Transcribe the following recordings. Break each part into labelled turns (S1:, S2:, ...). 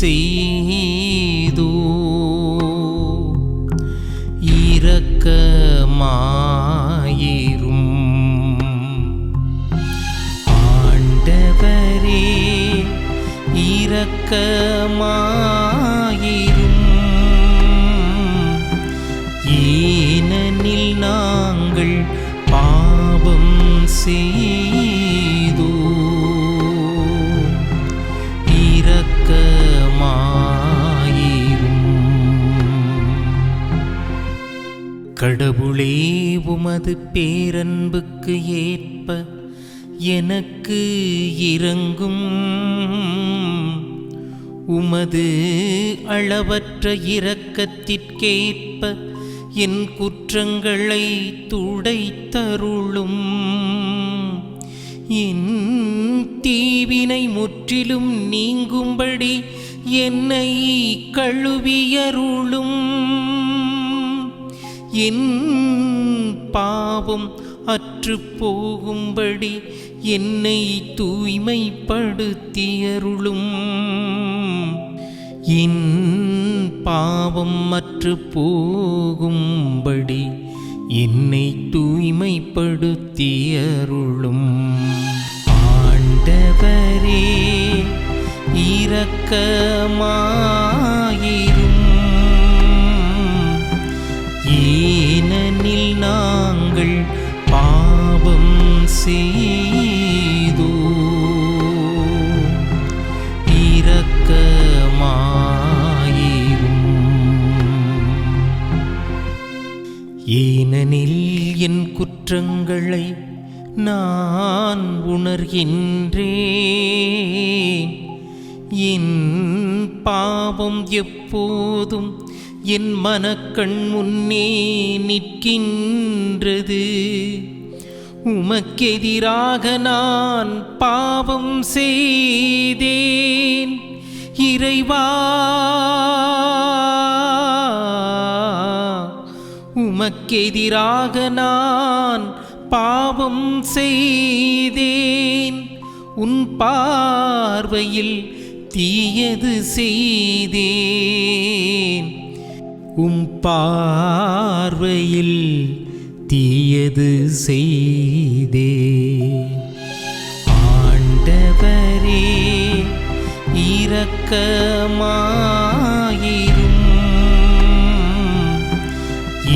S1: செய்தோ. இரக்கமாயிரும். ஆண்டவரே இரக்கமாயிரும். ஏனெனில் நாங்கள் பாவம் செய்தோ கடவுளே உமது பேரன்புக்கு ஏற்ப எனக்கு இறங்கும் உமது அளவற்ற இரக்கத்திற்கேற்ப என் குற்றங்களை துடைத்தருளும். என் தீவினை முற்றிலும் நீங்கும்படி என்னை கழுவியருளும். என் பாவம் அற்று போகும்படி என்னை தூய்மைப்படுத்தியருளும் என் பாவம் அற்று போகும்படி என்னை தூய்மைப்படுத்தியருளும் ஆண்டவரே இரக்கமாயிரும் நாங்கள் பாவம் செய்தோ? இரக்கமாயிரும். ஏனெனில் என் குற்றங்களை நான் உணர்கின்றேன். என் பாவம் எப்போதும் என் மனக்கண் முன்னே நிற்கின்றது. உமக்கெதிராக நான் பாவம் செய்தேன். இறைவா உமக்கெதிராக நான் பாவம் செய்தேன். உன் பார்வையில் தீயது செய்தேன். உம் பார்வையில் தீயது செய்தே. ஆண்டவரே இரக்கமாயிரும்.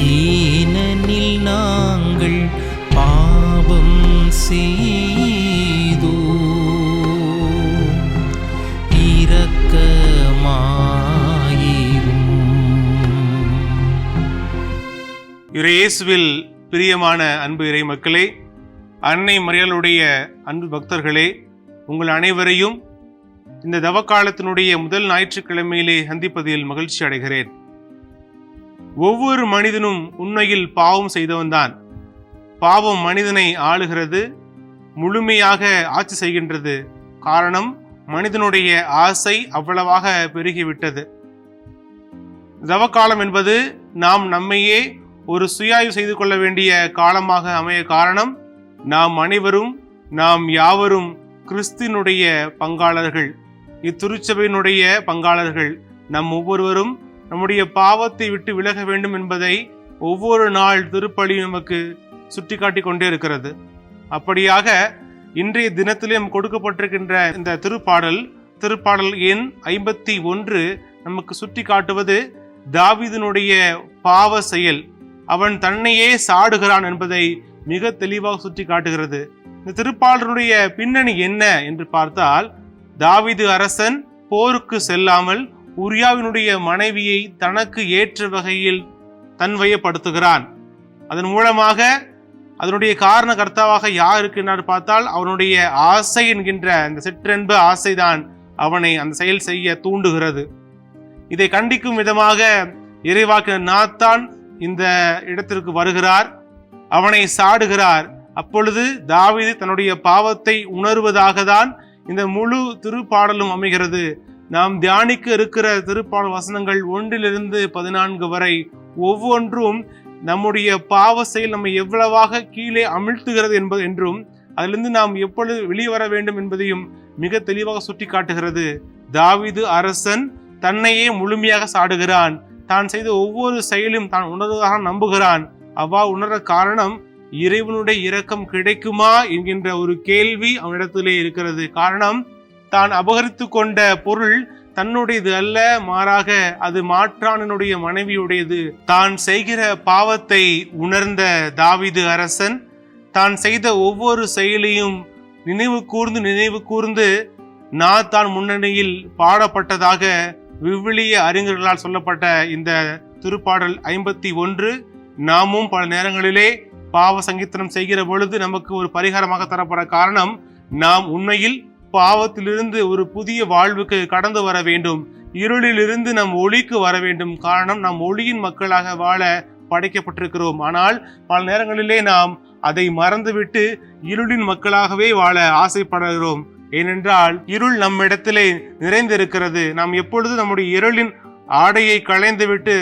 S1: ஏனெனில் நாங்கள் பாவம் செய்தோ
S2: இயேசுவில் பிரியமான அன்பு இறை மக்களே அன்னை மரியாளுடைய அன்பு பக்தர்களே உங்கள் அனைவரையும் இந்த தவக்காலத்தினுடைய முதல் ஞாயிற்றுக்கிழமையிலே சந்திப்பதில் மகிழ்ச்சி அடைகிறேன். ஒவ்வொரு மனிதனும் உண்மையில் பாவம் செய்தவன்தான். பாவம் மனிதனை ஆளுகிறது முழுமையாக ஆட்சி செய்கின்றது. காரணம் மனிதனுடைய ஆசை அவ்வளவாக பெருகிவிட்டது. தவக்காலம் என்பது நாம் நம்மையே ஒரு சுயாய்வு செய்து கொள்ள வேண்டிய காலமாக அமைய காரணம் நாம் அனைவரும் நாம் யாவரும் கிறிஸ்தினுடைய பங்காளர்கள். இத்திருச்சபையினுடைய பங்காளர்கள் நம் ஒவ்வொருவரும் நம்முடைய பாவத்தை விட்டு விலக வேண்டும் என்பதை ஒவ்வொரு நாள் திருப்பலி நமக்கு சுட்டிக்காட்டி கொண்டே இருக்கிறது. அப்படியாக இன்றைய தினத்திலே கொடுக்கப்பட்டிருக்கின்ற இந்த திருப்பாடல் திருப்பாடல் எண் ஐம்பத்தி ஒன்று நமக்கு சுட்டி காட்டுவது தாவீதினுடைய பாவ செயல். அவன் தன்னையே சாடுகிறான் என்பதை மிக தெளிவாக சுட்டி காட்டுகிறது. இந்த திருப்பாளருடைய பின்னணி என்ன என்று பார்த்தால் தாவிது அரசன் போருக்கு செல்லாமல் உரியாவினுடைய மனைவியை தனக்கு ஏற்ற வகையில் தன்வயப்படுத்துகிறான். அதன் மூலமாக அதனுடைய காரண கர்த்தாவாக யார் இருக்கின்றார் பார்த்தால் அவனுடைய ஆசை என்கின்ற அந்த சிற்றன்பு ஆசைதான் அவனை அந்த செயல் செய்ய தூண்டுகிறது. இதை கண்டிக்கும் விதமாக இறைவாக்கின நாத்தான் இந்த இடத்திற்கு வருகிறார் அவனை சாடுகிறார். அப்பொழுது தாவிது தன்னுடைய பாவத்தை உணர்வதாக தான் இந்த முழு திருப்பாடலும் அமைகிறது. நாம் தியானிக்க இருக்கிற திருப்பாடல் வசனங்கள் ஒன்றிலிருந்து பதினான்கு வரை ஒவ்வொன்றும் நம்முடைய பாவ செயல் நம்மை எவ்வளவாக கீழே அமிழ்த்துகிறது என்பது என்றும் அதிலிருந்து நாம் எப்பொழுது வெளியே வர வேண்டும் என்பதையும் மிக தெளிவாக சுட்டி காட்டுகிறது தாவிது அரசன் தன்னையே முழுமையாக சாடுகிறான். தான் செய்த ஒவ்வொரு செயலும் தான் உணர்வதாக நம்புகிறான். அவ்வா உணர காரணம் இறைவனுடைய இரக்கம் கிடைக்குமா என்கின்ற ஒரு கேள்வி அவனிடத்திலே இருக்கிறது. காரணம் தான் அபகரித்து கொண்ட பொருள் தன்னுடையது அல்ல மாறாக அது மாற்றானனுடைய மனைவியுடையது. தான் செய்கிற பாவத்தை உணர்ந்த தாவிது அரசன் தான் செய்த ஒவ்வொரு செயலையும் நினைவு கூர்ந்து நினைவு கூர்ந்து நான் தான் முன்னணியில் பாடப்பட்டதாக விவிலிய அறிஞர்களால் சொல்லப்பட்ட இந்த திருப்பாடல் ஐம்பத்தி ஒன்று நாமும் பல நேரங்களிலே பாவ சங்கீர்த்தனம் செய்கிற பொழுது நமக்கு ஒரு பரிகாரமாக தரப்பட காரணம் நாம் உண்மையில் பாவத்திலிருந்து ஒரு புதிய வாழ்வுக்கு கடந்து வர வேண்டும். இருளிலிருந்து நம் ஒளிக்கு வர வேண்டும். காரணம் நாம் ஒளியின் மக்களாக வாழ படைக்கப்பட்டிருக்கிறோம். ஆனால் பல நேரங்களிலே நாம் அதை மறந்துவிட்டு இருளின் மக்களாகவே வாழ ஆசைப்படுகிறோம். ஏனென்றால் இருள் நம்மிடத்திலே நிறைந்திருக்கிறது. நாம் எப்பொழுது நம்முடைய இருளின் ஆடையை களைந்துவிட்டு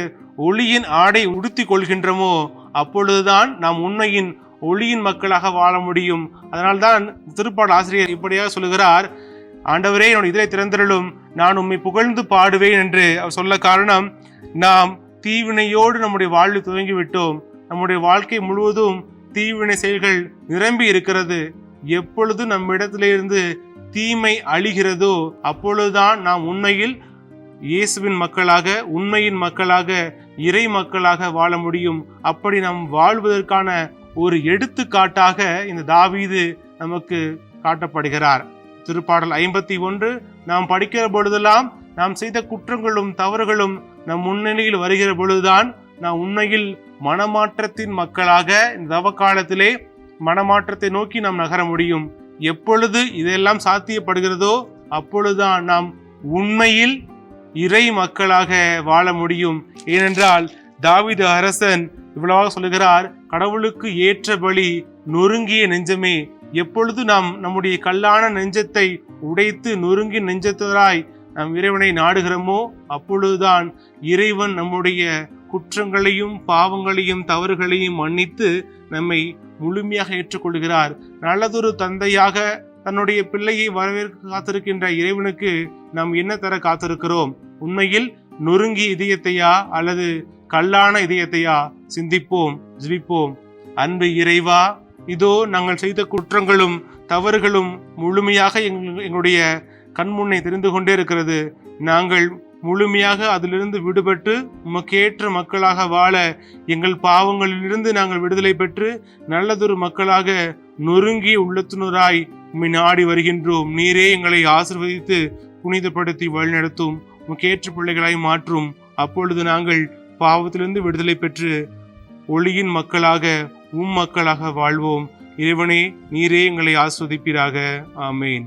S2: ஒளியின் ஆடை உடுத்திக் கொள்கின்றோமோ அப்பொழுதுதான் நாம் உண்மையின் ஒளியின் மக்களாக வாழ முடியும். அதனால்தான் திருப்பாடு ஆசிரியர் இப்படியாக சொல்லுகிறார் ஆண்டவரே என்னுடைய இதரை திறந்திரலும் நான் உம்மை புகழ்ந்து பாடுவேன் என்று அவர் சொல்ல காரணம் நாம் தீவினையோடு நம்முடைய வாழ்வு துவங்கி விட்டோம் நம்முடைய வாழ்க்கை முழுவதும் தீவினை செயல்கள் நிரம்பி இருக்கிறது எப்பொழுது நம்மிடத்திலிருந்து தீமை அழிகிறதோ அப்பொழுதுதான் நாம் உண்மையில் இயேசுவின் மக்களாக உண்மையின் மக்களாக இறை மக்களாக வாழ முடியும். அப்படி நாம் வாழ்வதற்கான ஒரு எடுத்துக்காட்டாக இந்த தாவீது நமக்கு காட்டப்படுகிறார். திருப்பாடல் ஐம்பத்தி ஒன்று நாம் படிக்கிற பொழுதெல்லாம் நாம் செய்த குற்றங்களும் தவறுகளும் நம் முன்னணியில் வருகிற பொழுதுதான் நாம் உண்மையில் மனமாற்றத்தின் மக்களாக இந்த தவ காலத்திலே மனமாற்றத்தை நோக்கி நாம் நகர முடியும். எப்பொழுது இதெல்லாம் சாத்தியப்படுகிறதோ அப்பொழுதுதான் நாம் உண்மையில் இறை மக்களாக வாழ முடியும். ஏனென்றால் தாவீது அரசன் இவ்வளவாக சொல்லுகிறார் கடவுளுக்கு ஏற்ற பலி நொறுங்கிய நெஞ்சமே எப்பொழுது நாம் நம்முடைய கல்லான நெஞ்சத்தை உடைத்து நொறுங்கி நெஞ்சத்தராய் நாம் இறைவனை நாடுகிறோமோ அப்பொழுதுதான் இறைவன் நம்முடைய குற்றங்களையும் பாவங்களையும் தவறுகளையும் மன்னித்து நம்மை முழுமையாக ஏற்றுக்கொள்கிறார். நல்லதொரு தந்தையாக தன்னுடைய பிள்ளையை வரவேற்க காத்திருக்கின்ற இறைவனுக்கு நாம் என்ன தர காத்திருக்கிறோம்? உண்மையில் நொறுங்கி இதயத்தையா அல்லது கல்லான இதயத்தையா சிந்திப்போம் ஜிவிப்போம் அன்பு இறைவா இதோ நாங்கள் செய்த குற்றங்களும் தவறுகளும் முழுமையாக எங்கள் எங்களுடைய கண்முன்னே தெரிந்து கொண்டே இருக்கிறது. நாங்கள் முழுமையாக அதிலிருந்து விடுபட்டு உமக்கேற்ற மக்களாக வாழ எங்கள் பாவங்களிலிருந்து நாங்கள் விடுதலை பெற்று நல்லதொரு மக்களாக நொறுங்கி உள்ளத்துணராய் உம்மை நாடி வருகின்றோம். நீரே எங்களை ஆசிர்வதித்து புனிதப்படுத்தி வழிநடத்தும். உமக்கேற்ற பிள்ளைகளாய் மாற்றும். அப்பொழுது நாங்கள் பாவத்திலிருந்து விடுதலை பெற்று ஒளியின் மக்களாக உம் மக்களாக வாழ்வோம். இறைவனே நீரே எங்களை ஆஸ்வதிப்பீராக. ஆமேன்.